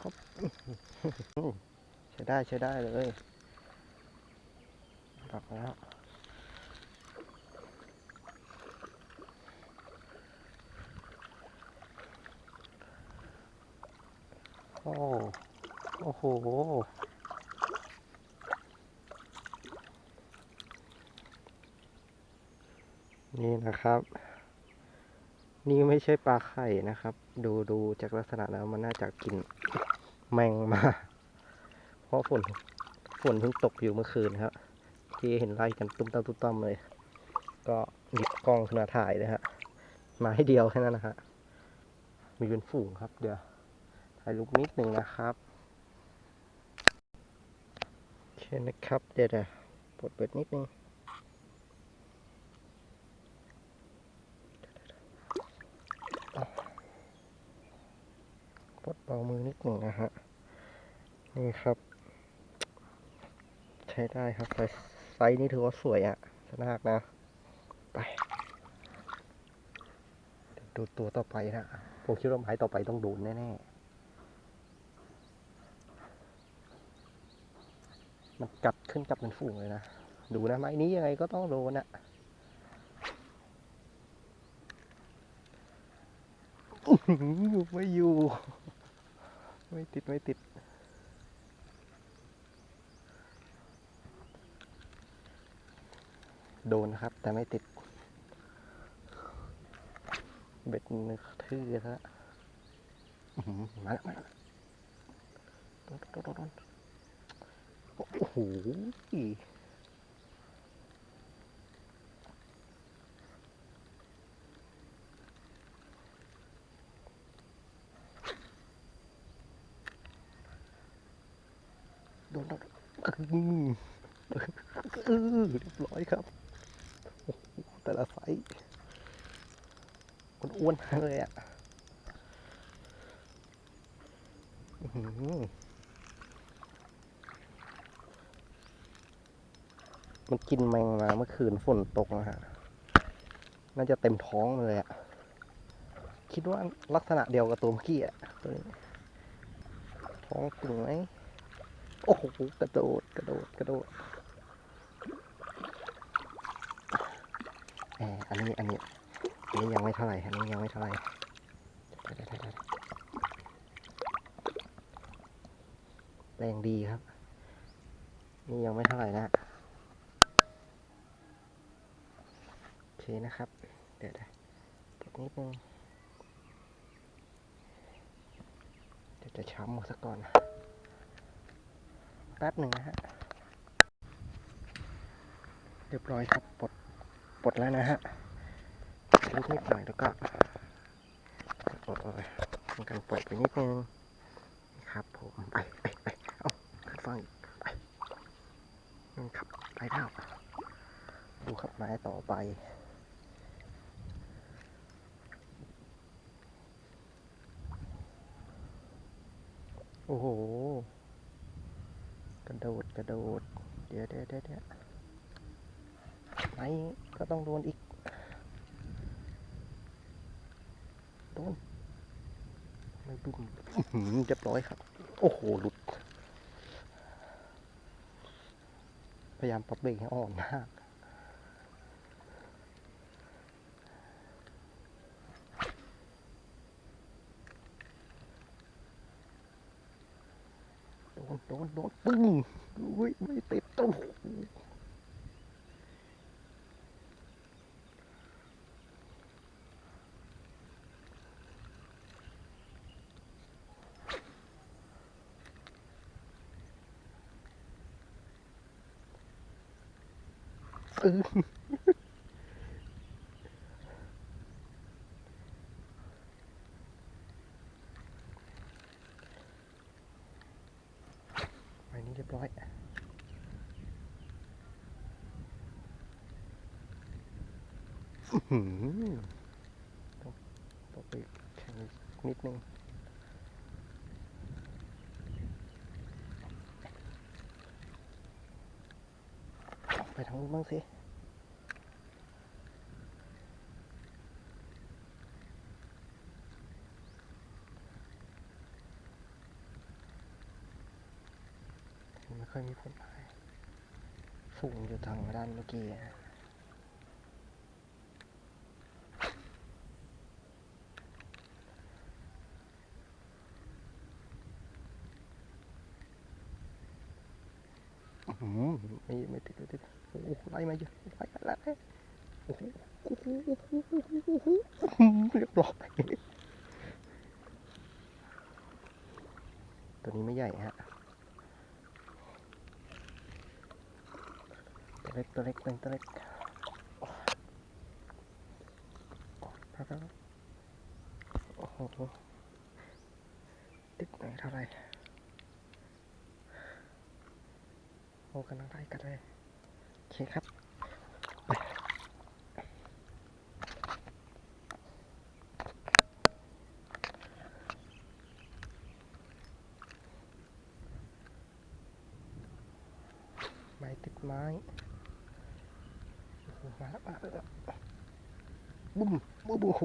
ครับใช้ได้ใช้ได้เลยปักแล้วโอ้โอ้โหนี่นะครับ นี่ไม่ใช่ปลาไข่นะครับ ดูดูจากลักษณะแล้วมันน่าจะกิน แมงมา เพราะฝนฝนเพิ่งตกอยู่เมื่อคืนครับ ที่เห็นไล่กันตุ้มตั้มตุ้มตั้มเลย ก็หยิบกล้องขึ้นมาถ่ายเลยฮะมาให้เดียวแค่นั้นนะฮะมีเป็นฝูงครับ เดี๋ยวถ่ายรูปนิดหนึ่งนะครับโอเคนะครับเดี๋ยวเดี๋ยวปลดเบ็ดนิดนึงปลดเบามือนิดหนึ่งนะฮะ นี่ครับ ใช้ได้ครับไซส์นี้ถือว่าสวยอะ่ะสนากนะ ไปดูตัวต่อไปนะผมคิดว่าหมายต่อไปต้องโดนแน่ๆ มันกัดขึ้นกับเป็นฝูงเลยนะ ดูนะไม้นี้ยังไงก็ต้องโดนอะอื้อหือไม่อยู่ ไม่ติด ไม่ติด โดนนะครับ แต่ไม่ติด เบ็ดนึกทื่อซะแล้วมาแล้วมาแล้วโดนโโอ้โหโดนโดนอื้อเออเรียบร้อยครับ แต่ละไซส์มันอ้วนเลยอะมันกินแมงมาเมื่อคืนฝนตกนะฮะ น่าจะเต็มท้องเลยอะคิดว่าลักษณะเดียวกับตัวเมื่อกี้อะตัวนี้ ท้องตึงไหม โอ้โห กระโดด กระโดด กระโดด แหม อันนี้อันนี้อันนี้ยังไม่เท่าไหร่อันนี้ยังไม่เท่าไหร่แรงดีครับ นี่ยังไม่เท่าไหร่นะโอเคนะครับ เดี๋ยวเดี๋ยวกดนิดนึงเดี๋ยวจะช้ำหมดซะก่อนแป๊บหนึ่งนะฮะ เรียบร้อยครับปลด ดแล้วนะฮะลุกนิดหน่อยแล้วก็โอ้ยทำการปล่อยไปนิดนึงครับผมไปไปไปเอาขึ้นฟังอีกไปนั่ครับไปแล้วดูครับไม้ต่อไปโอ้โห กระโดด กระโดด เดี๋ยวเดี๋ยวเดี๋ยว เดี๋ยวไม้ก็ต้องโดนอีก โดน ไม่บึ้มอื้อหือเรียบร้อยครับ โอ้โห หลุด พยายามปรับเบรกให้อ่อนมากโดน โดน โดนปึ้งอุ้ย ไม่ติด โอ้โหเออไปนี้เรียบร้อยอื้อหือต้องต้องไปแข่งนิดนึง ไปทางนู้นบ้างสิไม่ค่อยมีผลพายสูงอยู่ทางด้านเมื่อกี้ ไม่ไม่ติดไม่ติดโอ้ไล่มาเยอะไล่ไล่โอ้โหเรียบร้อยตัวนี้ไม่ใหญ่ฮะตัวเล็กตัวเล็กเป็นตัวเล็กโอ้โหติดไหนเท่าไหร่ โอ้กันลังได้ กันเลยโอเคครับไปไม้ติดไม้มาแล้วมาแล้วบุ้มบุ้มโอ้โห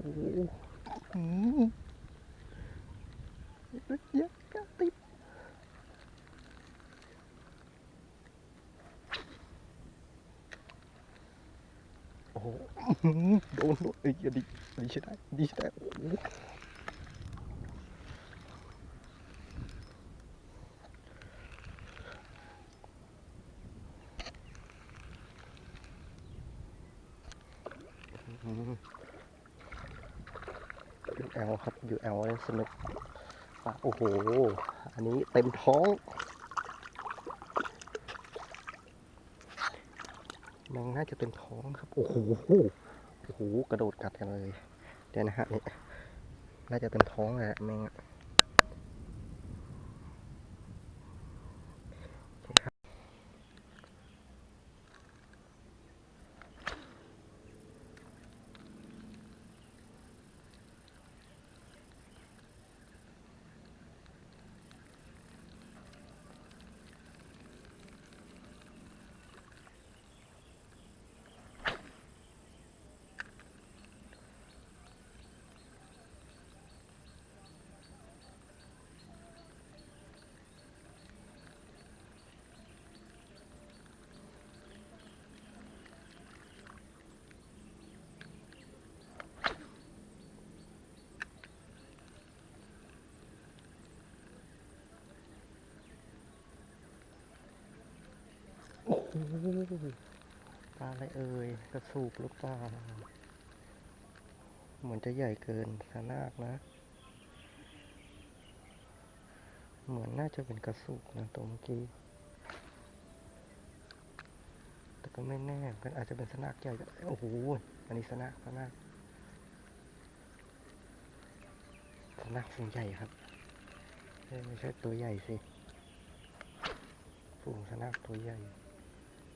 อืมเยอะกะติด โอ้โหโดนโดนเอ้ยอันนี้อันนี้ใช่ได้อันนี้ใช่ได้โอ้โหอยู่แอลครับอยู่แอลเล่นสนุกโอ้โห อันนี้เต็มท้อง มงน่าจะเป็นท้องครับ โอ้โหโอ้โหกระโดดกัดกันเลยเดี๋ยวนะฮะนี่น่าจะเป็นท้องแหละแมง ปลาอะไรเอ่ยกระสูบหรือเปล่าเหมือนจะใหญ่เกินสนากนะ เหมือนน่าจะเป็นกระสุกนะตัวเมื่อกี้ แต่ก็ไม่แน่ก็อาจจะเป็นสนากใหญ่ก็โอ้โหอันนี้สนากสนากสนากฝูงใหญ่ครับไม่ใช่ตัวใหญ่สิฝูงสนากตัวใหญ่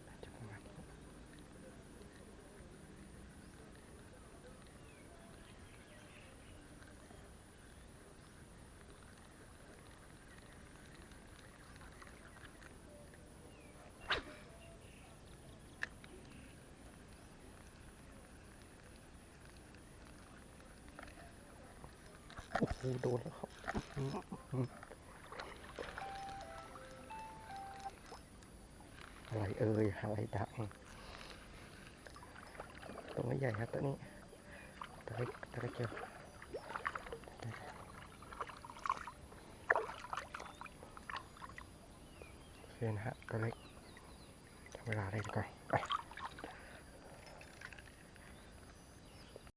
น่าจะประมาณนี้ โอ้โดนแล้วครับอะไรเอ่ยอะไรดังตัวไม่ใหญ่ครับตัวนี้ตัวเล็กตัวเล็กเกียวโอเคนะฮะตัวเล็กทำเวลาเลยดีกว่าไป